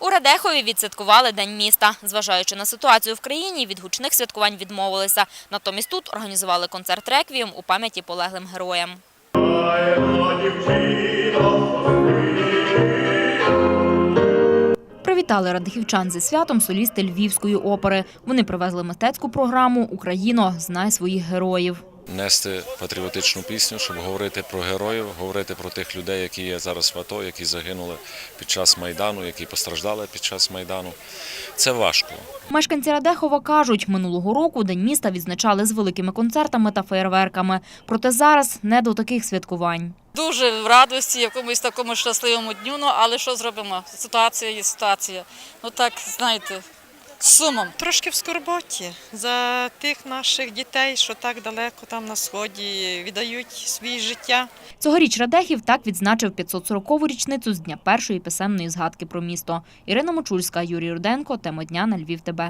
У Радехові відсвяткували День міста. Зважаючи на ситуацію в країні, від гучних святкувань відмовилися. Натомість тут організували концерт реквієм у пам'яті полеглим героям. Привітали радихівчан зі святом солісти Львівської опери. Вони привезли мистецьку програму Україно, знай своїх героїв. Нести патріотичну пісню, щоб говорити про героїв, говорити про тих людей, які є зараз в АТО, які загинули під час Майдану, які постраждали під час Майдану. Це важко. Мешканці Радехова кажуть, минулого року День міста відзначали з великими концертами та феєрверками. Проте зараз не до таких святкувань. Дуже в радості, якомусь такому щасливому дню, ну але що зробимо? Ситуація є ситуація. Ну так, знаєте, сумом. Трошки в скорботі за тих наших дітей, що так далеко там на сході віддають свій життя. Цьогоріч Радехів так відзначив 540-ту річницю з дня першої писемної згадки про місто. Ірина Мочульська, Юрій Руденко. Тема дня на Львів. ТБ.